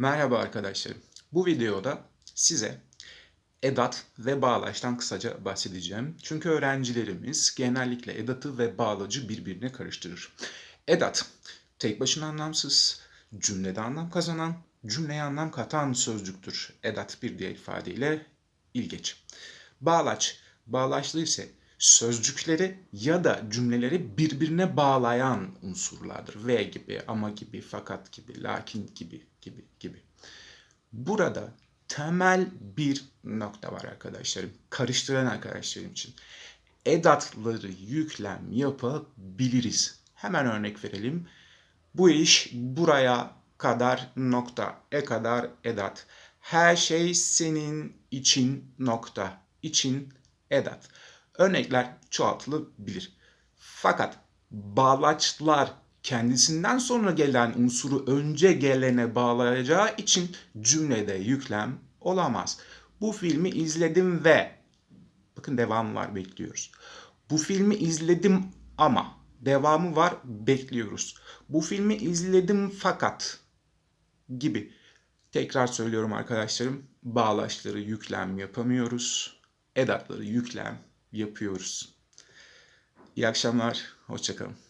Merhaba arkadaşlarım. Bu videoda size edat ve bağlaçtan kısaca bahsedeceğim. Çünkü öğrencilerimiz genellikle edatı ve bağlacı birbirine karıştırır. Edat, tek başına anlamsız, cümlede anlam kazanan, cümleye anlam katan sözcüktür. Edat bir diğer ifadeyle ilgeç. Bağlaç, bağlaçlı ise sözcükleri ya da cümleleri birbirine bağlayan unsurlardır. Ve gibi, ama gibi, fakat gibi, lakin gibi, gibi, gibi. Burada temel bir nokta var arkadaşlarım. Karıştıran arkadaşlarım için. Edatları yüklem yapabiliriz. Hemen örnek verelim. Bu iş buraya kadar nokta. E kadar edat. Her şey senin için nokta. İçin edat. Örnekler çoğaltılabilir. Fakat bağlaçlar kendisinden sonra gelen unsuru önce gelene bağlayacağı için cümlede yüklem olamaz. Bu filmi izledim ve bakın devamı var bekliyoruz. Bu filmi izledim ama devamı var bekliyoruz. Bu filmi izledim fakat gibi. Tekrar söylüyorum arkadaşlarım. Bağlaçları yüklem yapamıyoruz. Edatları yüklem yapıyoruz. İyi akşamlar. Hoşçakalın.